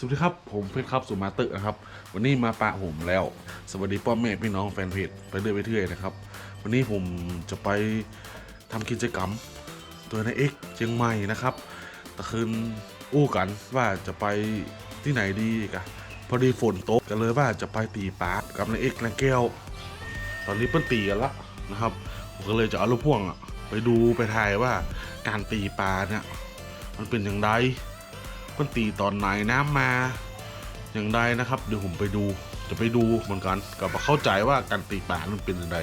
สวัสดีครับ ผมเพชรครับสุมาเตอร์นะครับ วันนี้มาปะผมแล้ว สวัสดีพ่อแม่พี่น้องแฟนเพจไปเรื่อยไปเรื่อยนะครับ วันนี้ผมจะไปทำกิจกรรม ตัวในเอ็กเชียงใหม่นะครับตะคืนอู้กันว่าจะไปที่ไหนดีกะพอดีฝนตกกันเลยว่าจะไปตีปลากับในเอ็กนางแก้ว ตอนนี้เพิ่นตีกันละนะครับผมก็เลยจะเอาลูกพ่วงอะไปดูไปถ่ายว่าการตีปลาเนี่ยมันเป็นอย่างไร มันตีตอนไหนน้ำมา อย่างไรนะครับ เดี๋ยวผมไปดู จะไปดูเหมือนกันกับเข้าใจว่าการตีป่ามันเป็นอย่างไร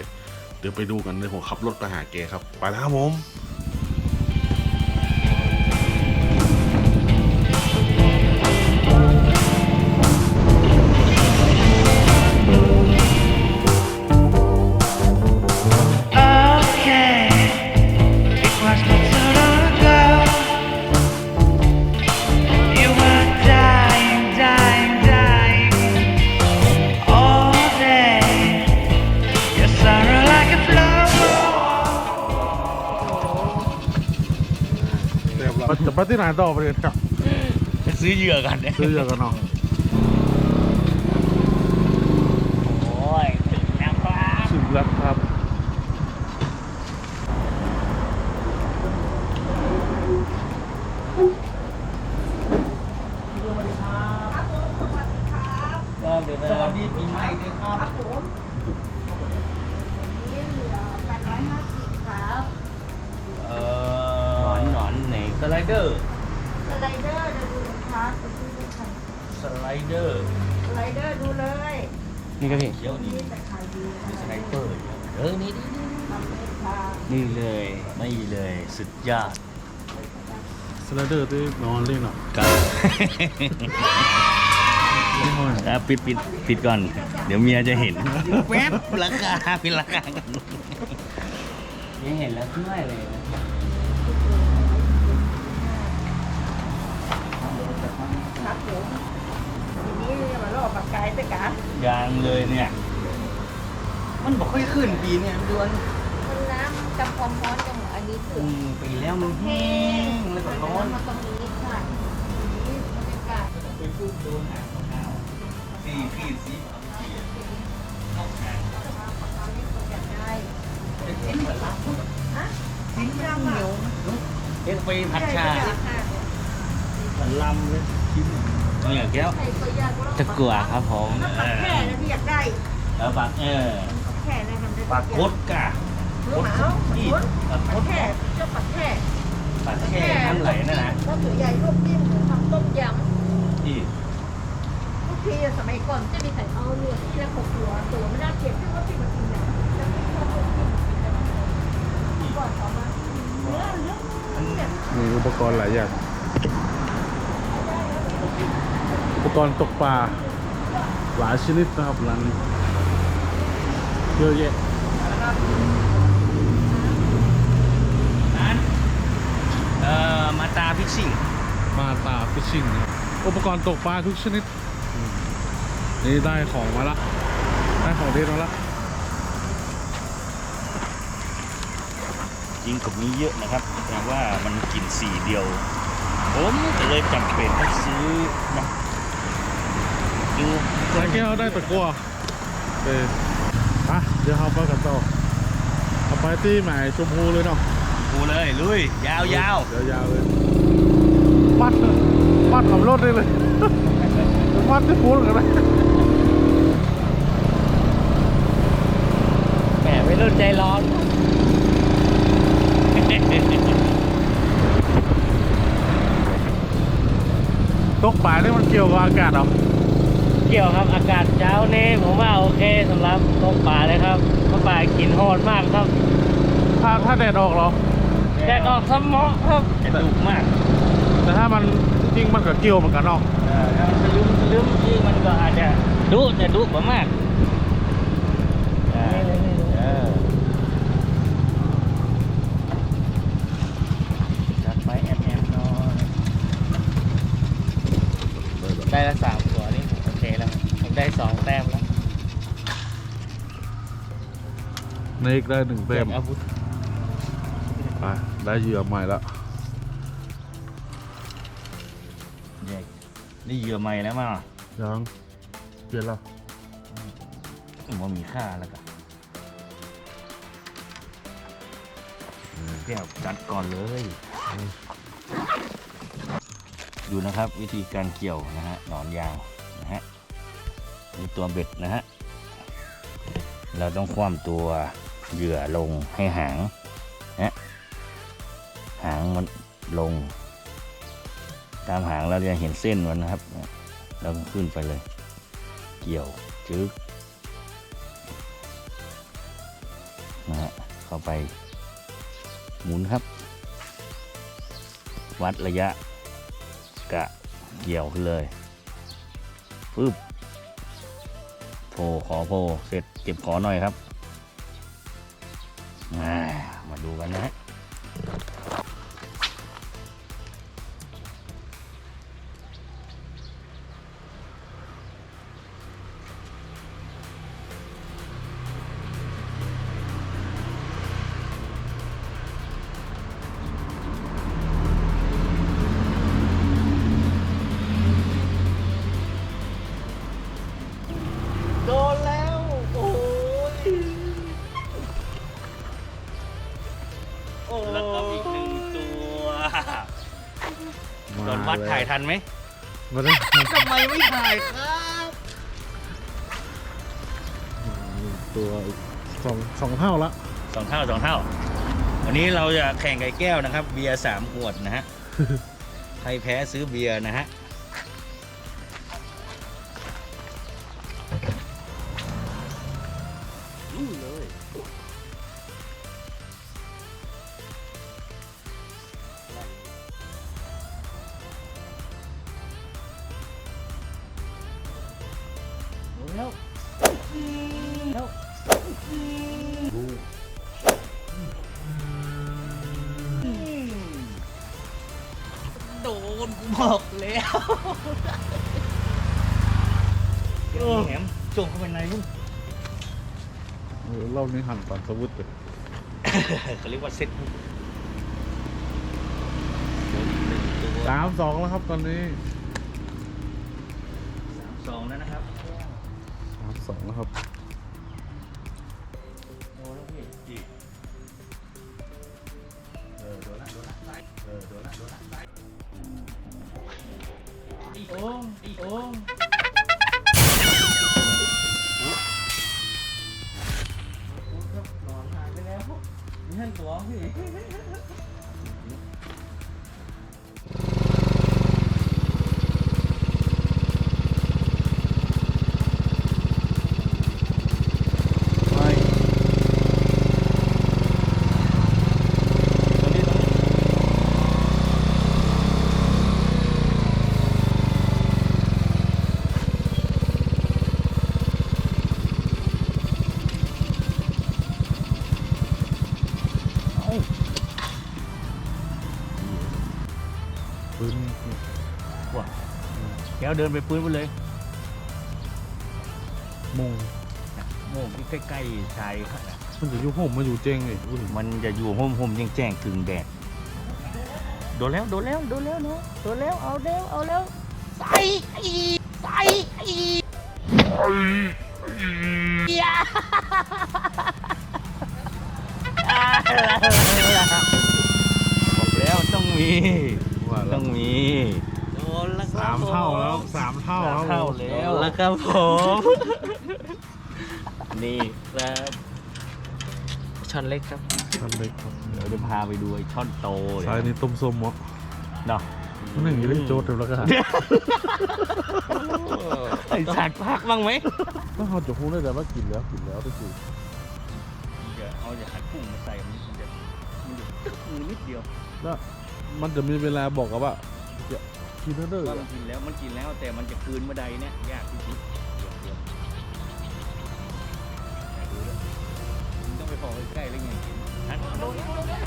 เดี๋ยวไปดูกันเดี๋ยวผมขับรถไปหาแกครับ ไปแล้วครับผม ที่ไหนต่อไปเลยครับไปซื้อเหยื่อกันเนี่ยซื้อเยอะกันเนาะ เดอร์สไลเดอร์ดูเลยนี่ก็พี่ เขียวนี่นี่แต่ขายดีมีสไลเดอร์เออนี่ทำเลยค่ะนี่เลยไม่เลยสุดยอด สไลเดอร์ที่นอนเล่นอะครับแล้วปิดปิดปิดก่อน เดี๋ยวเมียจะเห็นแป๊บราคาเป็นราคากันยังเห็นแล้วเมื่อยเลยนะครับผมที นี้มาลอกปากกายไปกะยางเลยเนี่ย มันบอกค่อยขึ้นปีเนี่ยมันดวนมันน้ำกับความร้อนจังหวะอันนี้ถึอืงมปีแล้วมันแห้งแล้วก็ร้อนมันตรงนี้ค่ะนี่บรรยากาศไปพูดโดนหางข้าวสี่พี่สีอยากได้เอ็นเหมือนรับฮะชิ้นยำเหนียวเอ็นไปผัดชาใช่ค่ะ เหมือนลำเลยชิ้น เนี่ยแก้วใส่ตัวยากตะกัวครับผมถ้าปักแค่นะที่อยากได้แล้วปักเออปักแค่นะทำได้ปักคดกะหรือเปล่าปักอีคดปักคปัดกแค่เจ้าปักแค่ปักแค่น้ำไหลนั่นนะถ้าถือใหญ่ลูกจิ้มหรือทำต้มยที่ำทุกทีสมัยก่อนจะมีใส่เอาเนื้อที่ละหกหัวตัวไม่น่าเก็บที่ว่าที่มันกินเนี่ยจะไม่ชอบลูกจิ้มก่อนเขามาเนื้อเนื้อเนี่ยมีอุปกรณ์หลายอย่าง อุปกรณ์ตกปลาหลายชนิดนะครับร้านนี้เยอะแยะร้านเอ่อมาตาพิชชิ่งมาตาฟิชชิ่งนะครับอุปกรณ์ตกปลาทุกชนิดอืมนี่ได้ของมาละ ได้ของเด็ดมาละ จริงกับนี้เยอะนะครับแต่ว่ามันกินสีเดียว ผมก็เลยจำเป็นต้องซื้อนะดูร้านแก้วได้ตะกัวเอออะเดี๋ยวเราไปกันต่อเอาไปที่หมายชมพูเลยเนาะดูเลยลุยยาวยาวเดี๋ยวยาวเลยปัดเลยปัดขับรถได้เลยปัดที่พูดกันเลยแหมไม่รุ่นใจร้อน ตกปลาเนี่ยมันเกี่ยวกับอากาศเหรอเกี่ยวครับอากาศเช้านี้ผมว่าโอเคสำหรับตกป่าเลยครับเพราะป่ากินโหดมากครับถ้าถ้าแดดออกเหรอแดดออกสมอครับจะดุมาก แต่ถ้ามันจริงมันก็เกี่ยวเหมือนกันเนาะเออถ้ามันสลืมสลืมที่มันก็อาจจะดุแต่ดุกว่ามาก ได้ละสามตัวนี่ผมโอเคแล้วครับผมได้สองแต้มแล้วในอีกได้หนึ่งเต็มเก็บอาวุธไปได้เหยื่อใหม่ละใหญ่นี่เหยื่อใหม่แล้วมั้งยังเปลี่ยนแล้วมันมีค่าแล้วกันแก้วจัดก่อนเลย ดูนะครับ วิธีการเกี่ยวนะฮะหนอนยางนะฮะมีตัวเบ็ดนะฮะเราต้องคว่ำตัวเหยื่อลงให้หางนะหางมันลง ตามหางเราจะเห็นเส้นมันนะครับเราก็ขึ้นไปเลย เกี่ยวจึ๊กนะฮะเข้าไปหมุนครับ วัดระยะ กะเกี่ยวขึ้นเลยปึ๊บโผล่ขอโผล่เสร็จเก็บขอหน่อยครับอ่ามาดูกันนะฮะ ถ่ายทันไหมมาได้ทำไมไม่ถ่ายครับตัวอีกสองสองเท่าละสองเท่าสองเท่า วันนี้เราจะแข่งไก่แก้วนะครับ เบียร์สามขวดนะฮะ ใครแพ้ซื้อเบียร์นะฮะ นกูบอกแล้วโอ้แหมจงเข้าไปในลูกเออรอบนี้หั่นก่อนสวุฒเลยเขาเรียกว่าเซ็ตลูกสามสองแล้วครับตอนนี้สามสองแล้วนะครับสามสองแล้วครับ เดินไปปืนไปเลยมงโม่ใกล้ๆชายเขาน่ะมันจะอยู่ห่มมาอยู่เจงเลยอุ้ยมันจะอยู่ห่มห่มๆแจ้งๆกึ่งแดดโดนแล้วโดนแล้วโดนแล้วเนาะโดนแล้วเอาแล้วเอาแล้วใส่อีกใส่อีกอย่าบอกแล้วต้องมีว่าแล้ต้วองมีโดนแล้ว สามเท่าแล้วสามเท่าสามแล้วเท่าแล้วแล้วครับผม นี่ครับช็อตเล็กครับทำเล็กครับเดี๋ยวจะพาไปดูไอ้ช่อนโตเลยซ้ายนี้ต้มส้มมั้งเนาะหนึ่งอยี่ได้โจทย์เดี๋ยวแล้วก็หาไอ้สัตว์พักบ้างไหมถ้าเขาจะพูดได้แต่ว่ากินแล้วกินแล้วก็คือเดี๋ยวเอาอย่าหัดกุ้งมาใส่มันจะมันจะตึ๊กมือนิดเดียวแล้วมันจะมีเวลาบอกกับว่าจะ กินแล้วเด้อว่ามันกินแล้วมันกินแล้วแต่มันจะคืนเมื่อใดเนี่ยยากที่สุดเดี๋ยวเดี๋ยวดูด้วมึงต้องไปขอใกล้ๆแล้วไงหันโดนแล้วโดนแล้ว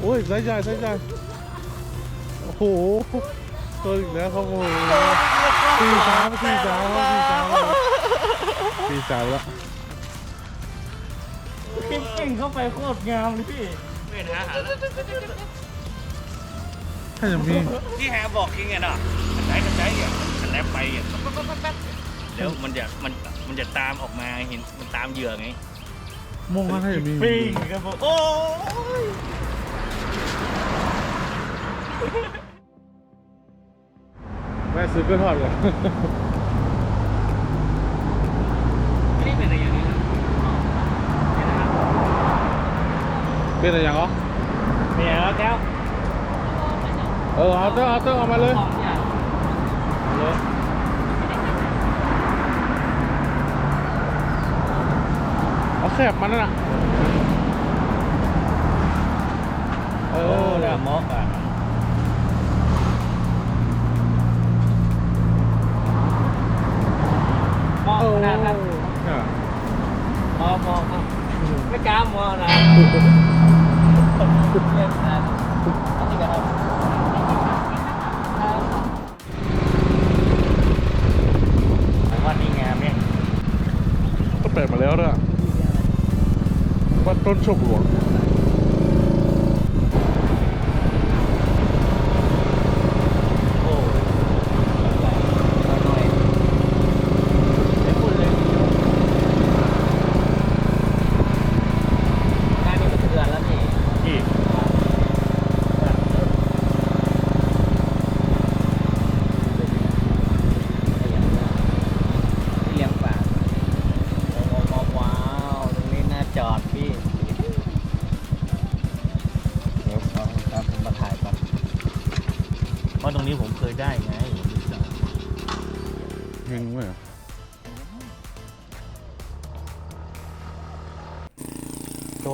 โอ้ยใสายใหญ่สายใหญ่โอ้โหตัวอีกแล้วครับผมสี่สามสี่สามครับ สี่สามแล้วสี่สามแล้วงเข้าไปโคตรงามเลยพี่ ไม่นะหาแล้วถ้าจะมีที่แฮบอกกิงไงเนาะกระจายกระจายอย่างมันแลบไปอย่างปั๊บปั๊บปั๊บปั๊บแล้วมันจะมันมันจะตามออกมาเห็นมันตามเหยื่อไงมงว่าถ้าจะมีปิ้งครับผมโอ้ยแม่ซื้อก็ทอดเลย นี่เป็นอะไรอย่างนี้ครับนี่นะครับ เป็นอะไรอย่างเหรอเมียแล้วแก้วเออเอาเตอร์เอาเตอร์เอามาเลยสองอย่างเอาเลยเอาแคบมันนั่นน่ะเอโอ้อดามอกอะ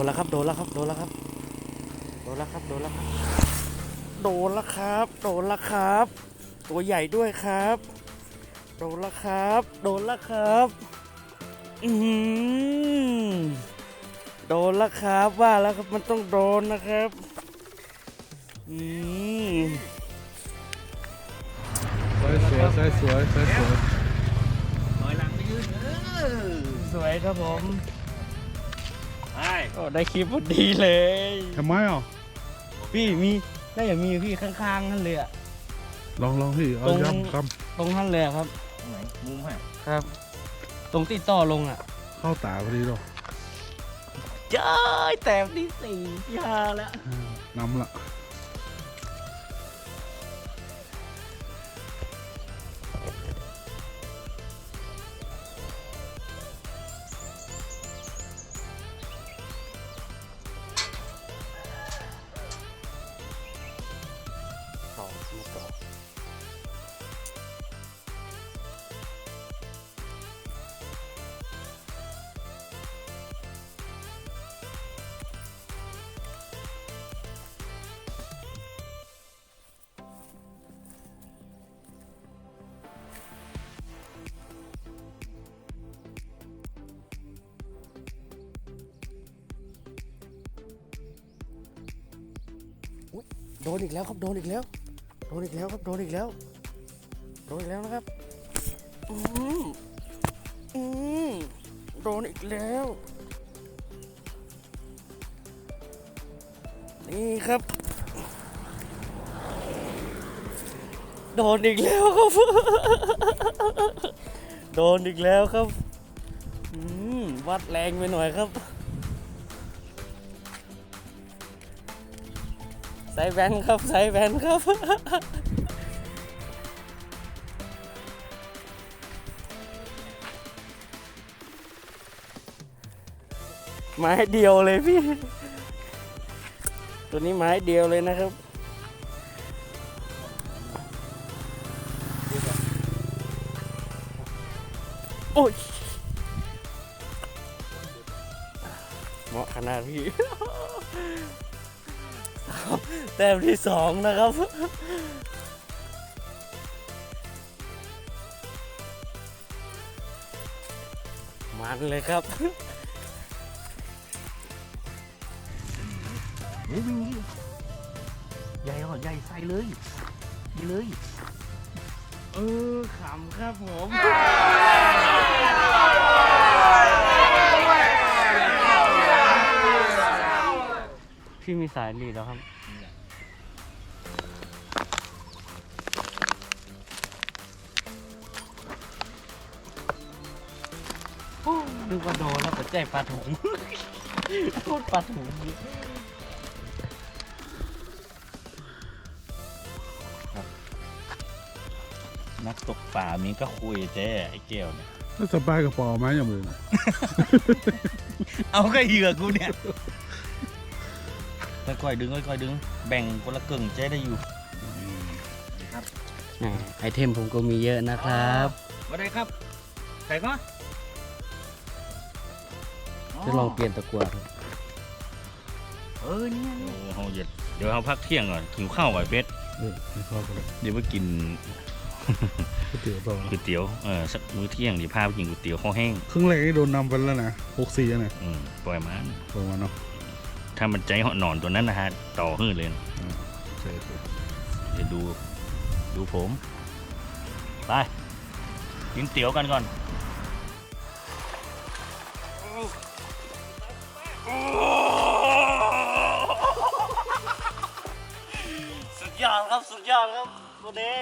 นแล้วครับ โดนแล้วครับ โดนแล้วครับ โดนแล้วครับ โดนแล้วครับ โดนแล้วครับ โดนแล้วครับ ตัวใหญ่ด้วยครับ โดนแล้วครับ โดนแล้วครับ อือหือโดนแล้วครับ ว่าแล้วครับ มันต้องโดนนะครับ อืมสวยสวยสวยสวยสวยสวยลอยหลังไปยืนเออสวยครับผม ใช่โอ้ได้คลิปพอดีเลย ทำไมอะพี่มีได้อย่างมีพี่ข้างๆนั่นเลยอะ ลองลองพี่เอาตรง ย้ำคตรงนั่นเลยอะครับ ไหนมุมฮะครับ ตรงติดต่อลงอะำเข้าตาพอดีเนาะเจ้ยแต้มที่สี่ที่ห้าแล้วอ่าน้ำละ ดนอีกแล้วครับโดนอีกแล้วโดนอีกแล้วครับโดนอีกแล้วโดนอีกแล้วนะครับอืมอืมโดนอีกแล้ว นี่ครับ โดนอีกแล้วครับ โดนอีกแล้วครับอืมวัดแรงไปหน่อยครับ ใส่แว่นครับใส่แว่นครับ ไม้เดียวเลยพี่ ตัวนี้ไม้เดียวเลยนะครับโอ้ยเหมาะขนาดพี่ แต้มที่สองนะครับ มันเลยครับใหญ่หรอใหญ่ใส่เลยนี่เลย เออขำครับผม พี่มีสายรีดแล้วครับ นึกว่าโดนแล้วแต่ใจปลาถุง พูดปลาถุงนักตกป่ามีก็คุยเจ้ไอ้เกลเนี่ยถ้าสบายกับปอไหมอย่างมือน่ะเอาก็เหยื่อกูเนี่ยค่อยๆดึงค่อยๆดึง แบ่งคนละกึ่งเจ๊ได้อยู่ไอเทมผมก็มีเยอะนะครับมาได้ครับ ใส่ก็ จะลองเปลี่ยนตะกั่วครับเออเนี่ยเขาเดี๋ยวเดี๋ยวเขาพักเที่ยงก่อนหิวข้าวก่อนเป็ดเออไม่ชอบกันเลยเดี๋ยวไปกิน ก๋วยเตี๋ยวต่อก๋วยเตี๋ยว เออสักมื้อเที่ยงเดี๋ยวพาไปกินก๋วยเตี๋ยวข้าวแห้ง ครึ่งแรกนี่โดนนำไปแล้วนะหกสี่อะเนี่ยอืมปล่อยมันประมาณเนาะถ้ามันใจเหาะหนอนตัวนั้นนะฮะ ต่อหื้อเลยนะใช่ใช่เดี๋ยวดู ดูผม ไป กินเตี๋ยวกันก่อน สุดยอดครับสุดยอดครับตัวนี้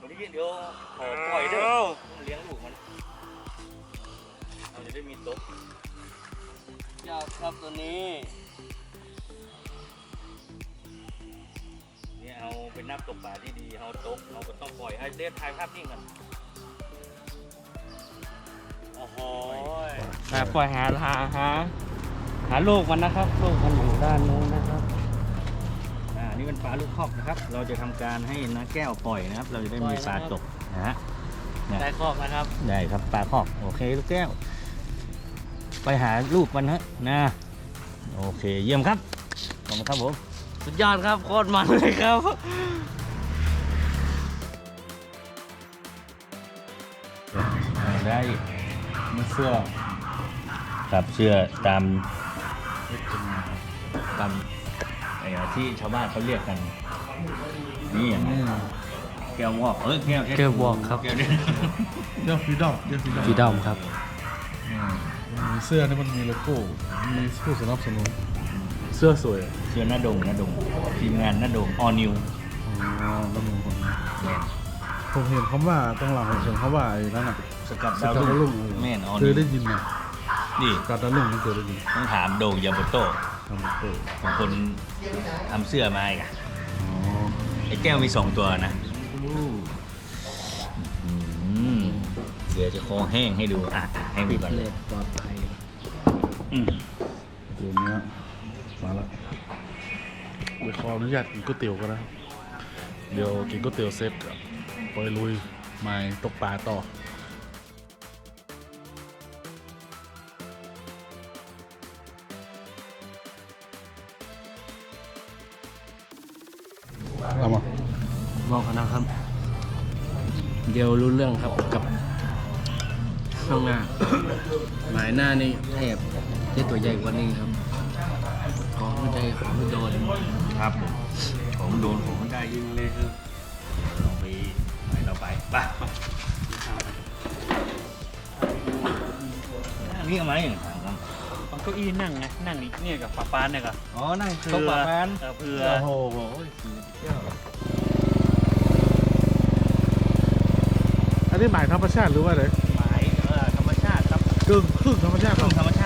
วันนี้เดี๋ยวขอปล่อยเด้อเลี้ยงลูกมันเราจะได้มีโต๊ะยอดครับตัวนี้เนี่ยเอาเป็นนับตกปลาที่ดีเอาโต๊ะเราก็ต้องปล่อยให้เดฟถ่ายภาพนิ่งกันโอ้โหอ่าปล่อยหาหาหา หาลูกมันนะครับลูกมันอยู่ด้านนู้นนะครับอ่านี่เป็นปลาลูกคอกนะครับ เราจะทำการให้น้าแก้วปล่อยนะครับ เราจะได้มีปลาตกนะฮะได้คอกนะครับ ได้ครับปลาคอกโอเคลูกแก้ว ไปหาลูกมันฮะนะโอเคเยี่ยมครับขอบคุณครับผมสุดยอดครับโคตรมันเลยครับได้มีเสื้อครับเชื่อตาม ตามไอ้ที่ชาวบ้านเขาเรียกกัน นี่อย่างนี้แก้ววอกเออแก้วแก้ววอกครับ แก้วเนี่ยเรียกฟรีดอมเรียกฟรีดอมสีดำครับมีเสื้อนี่มันมีโลโก้ มีผู้สนับสนุน เสื้อสวยเชื่อหน้าดงหน้าดงทีมงานหน้าดงออนิวอ๋อแล้วมึงคนผมเห็นคำว่าต้องหลังผมเห็นคำว่าไอ้นั่นน่ะสกัดสดาวกัดดาวรุ่รุ่งงแม่นออเคนิยวได้ยินไหม นี่สกัดดาวรุ่งมันเคยได้ยินต้องถามโดงยาโบโต้ทำโต้ของคนทำเสื้อมาอีกอะอ๋อไอ้แก้วมีสองตัวนะอืมเดี๋ยวจะคอแห้งให้ดูอะให้ดูก่อนเลยปลอดภัยอืมเดี๋ยวนี้มาละไปขออนุญาตกินก๋วยเตี๋ยวกันนะ เดี๋ยวกินก๋วยเตี๋ยวเสร็จก็ไปลุยไม้ตกปลาต่อ บอกกันนะครับ เดี๋ยวรู้เรื่องครับกับข้างหน้า หมายหน้านี่แทบได้ตัวใหญ่กว่านี้ครับ ของไม่ได้ของไม่โดนครับผมผมโดนผมได้ยิงเลยคือลองไปไหนเราไปไปนี่เอามาอย่างไรครับเอาเก้าอี้นั่งไงนั่งนี่เนี่ยกับป้าปานเนี่ยกับอ๋อนั่งคือโต๊ะปะแฟนเออเผื่อโอ้โหสุดย อดอันนี้หมายธรรมชาติหรือว่าอะไรหมายเออธรรมชาติครับกึ่งครึ่งธรรมชาติต้เนาะองธรรมช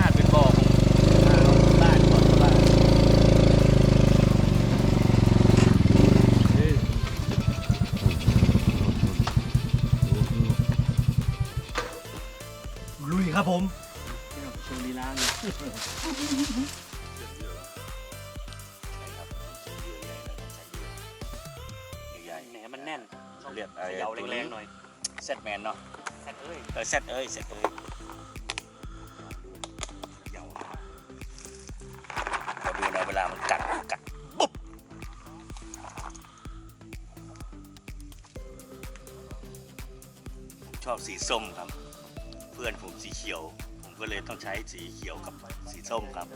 าติ เอ้ยเออเซตเอ้ยเซตเอ้ยเรานะครับพอดูนะเวลามันกัดกัดปุ๊บชอบสีส้มครับ เพื่อนผมสีเขียว ผมก็เลยต้องใช้สีเขียวกับสีส้มครับ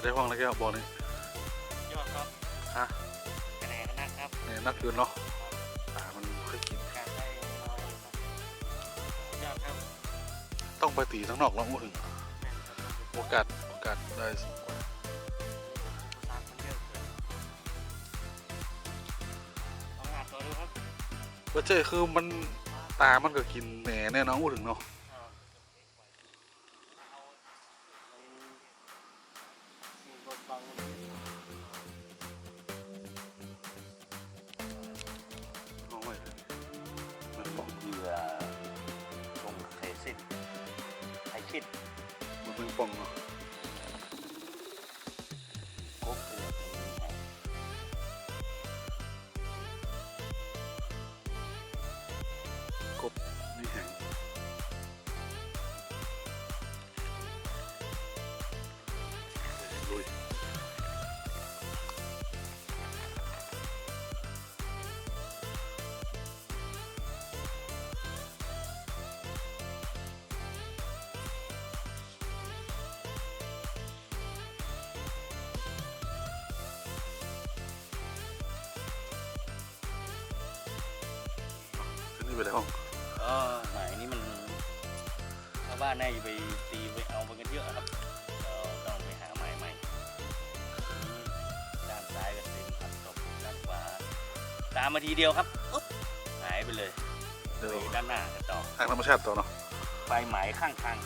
เป็นได้ห้องแล้วแก้วบอกนี่ยอดครับฮะคะแนนนะครับ เนี่ยนักเกินเนาะปลามันค่อยกินการได้น้อยครับยอดครับต้องไปตีทั้งนอกแล้วพูดถึงโอกาสโอกาสได้สูงกว่าตามมันเยอะเกินลองหาตัวดูครับ เบอร์เจ้คือมันตามันก็กินแหน่แน่นอนพูดถึงเนาะ นนี่ไปได้ห้องก็หมายนี้มันชาวบ้านน่าจะไปตีไปเอาไปกันเยอะครับเราต้องไปหาหมายใหม่ด้านซ้ายก็เต็มผัดตกด้านขวาตามมาทีเดียวครับปุ๊บหายไปเลยเดี๋ยวไปด้านหน้ากันต่อทางธรรมชาติต่อเนาะไปหมายข้างทาง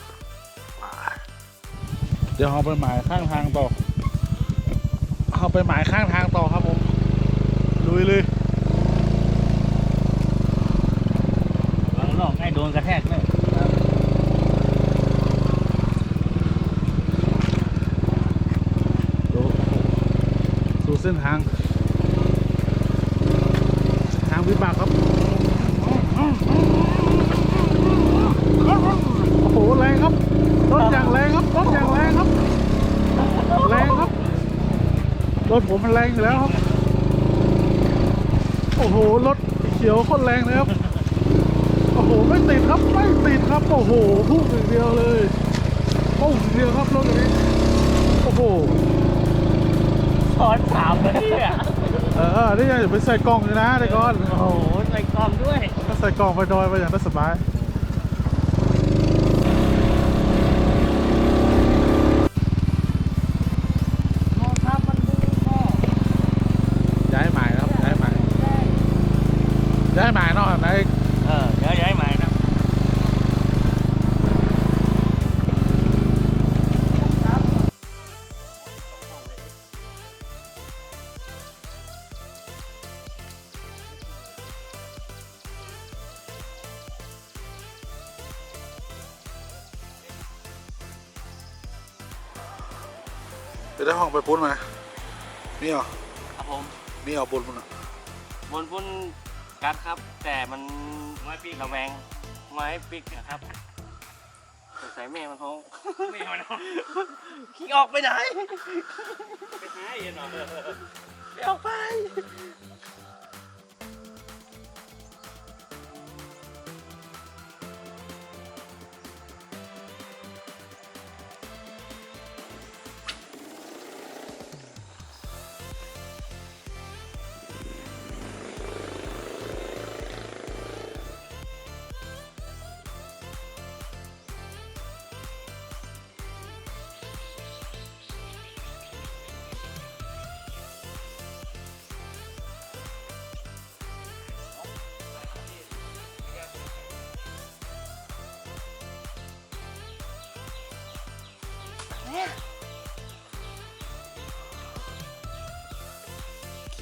เดี๋ยวเราไปหมายข้างทางต่อเราไปหมายข้างทางต่อครับผมลุยเลย วางนอก ให้โดนกระแทกเลยดูสู่เส้นทาง ทางวิบากครับ โอ้โห แรงครับรถอย่างแรงครับรถอย่างแรงครับ แรงครับ รถผมมันแรงอยู่แล้วครับ โอ้โห รถเขียวโคตรแรงเลยครับ ไม่ติดครับไม่ติดครับ โอ้โหพุ่งอย่างเดียวเลยพุ่งอย่างเดียวครับรถอย่างนี้โอ้โหซ้อนสามเลยเนี่ยเออนี่ยังอย่าไปใส่กล่องเลยนะเด็กก่อนโอ้โหใส่กล่องด้วย ถ้าใส่กล่องไปดอยไปอย่างนั้นสบาย ไปได้ห้องไปปุ้นมา นี่เหรอ ครับผมนี่เหรอปุ้นมันอะบนพุ่นกัดครับ แต่มันไม้ปีกระแวงไม้ปีกนะครับสงสัยแม่มันท้องแม่มันท้องขี้ออกไปไหน ไปหาเย็นหรอไปออกไป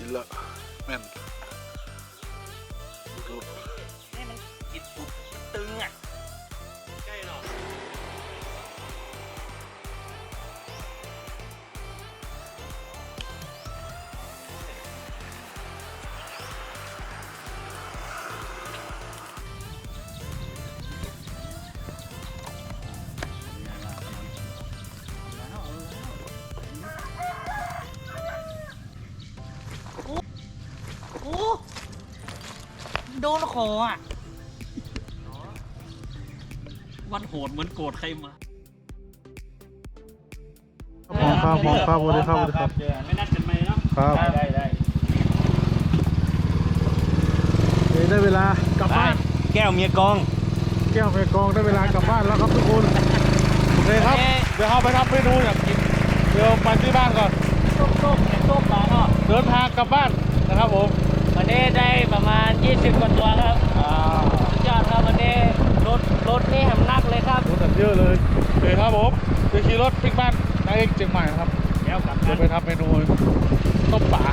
กินละแม่นดู คออะวันโหดเหมือนโกรธใครมาครับผมครับผมครับสวัสดีครับสวัสดีครับ เจอไม่นัดกันไหมเนาะครับได้ได้ได้เอ้ยได้เวลากลับไปบ้าน แก้วเมียกอง แก้วเมกองได้เวลากลับบ้านแล้วครับทุกคนโอเคครับ เดี๋ยวเราไปทำเมนูอยากกินเดี๋ยวไปที่บ้านก่อน ต้มต้มแกงต้มปลาเนาะเดินทางกลับบ้านนะครับผม วันนี้ได้ประมาณ 20 กว่าตัวครับอ่าสุดยอดครับวันนี้รถรถนี่แหมนักเลยครับรถเยอะเลยโอเคครับผมเดี๋ยวขี่รถปิกบ้านนายเอกเชียงใหม่นะครับเดี๋ยวกลับเดี๋ยวไปทำเมนูต้มป่า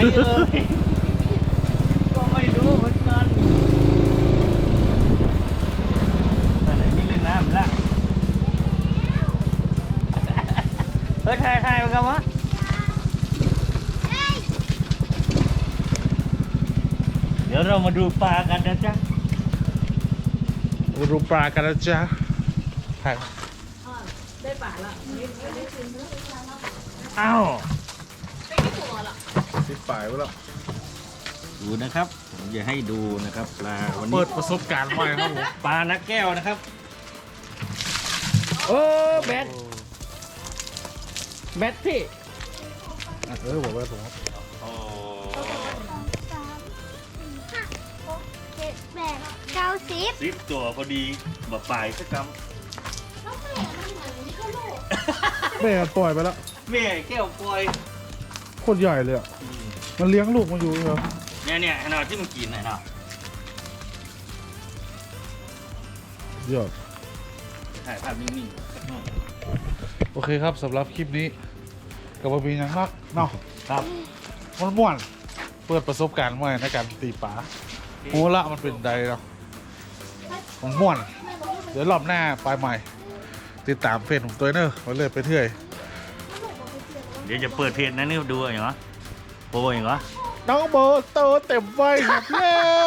เอ่ยก็ไม่รู้เหมือนกันแตอนไหนนี่เล่นน้ำละเฮ้ยถ่ายถ่ายมันกันวะเดี๋ยวเรามาดูปลากันนะจ๊ะมาดูปลากันนะจ๊ะถ่ายได้ป่าละนี่ได้คืนเนื้ออ้าว ไม่กี่ตัวละ ติด ป่ายไว้แล้วดูนะครับ ผมจะให้ดูนะครับปลาวันเปินี้ดประสบการณ์ใหม่ครับผมปลานักแก้วนะครับ โอ้แบทแบทพี่อะเออบอกไว้ผมโอ้สามสี่ห้าหกเจ็ดแปดเก้าสิบสิบตัวพอดีบะปลายสักกแล้วแม่มันเหมือนนี่ก็ลูกแม่ปล่อยไปแล้วำแม่แก้วปล่อยโคตรใหญ่เลยอะ มันเลี้ยงลูกมาอยู่เหรอเนี่ยเนี่ยขนาดที่มันกินนะเนาะเยอะถ่ายภาพนิ่งโอเคครับสำหรับคลิปนี้กับบมีอย่างนักเนาะๆครับมันม่วนเปิดประสบการณ์ใหม่ในการตีปลาโหละมันเป็นใดเนาะมันม่วน เดี๋ยวรอบหน้าไปใหม่ ติดตามเฟซผมตัวเนอร์ไว้เลยไปเทื่อย เดี๋ยวจะเปิดเพจนั้นนี่ดูอย่างเหรอ โปรอย่างเหรอ น้องโบโตเต็มวัยหมดแล้ว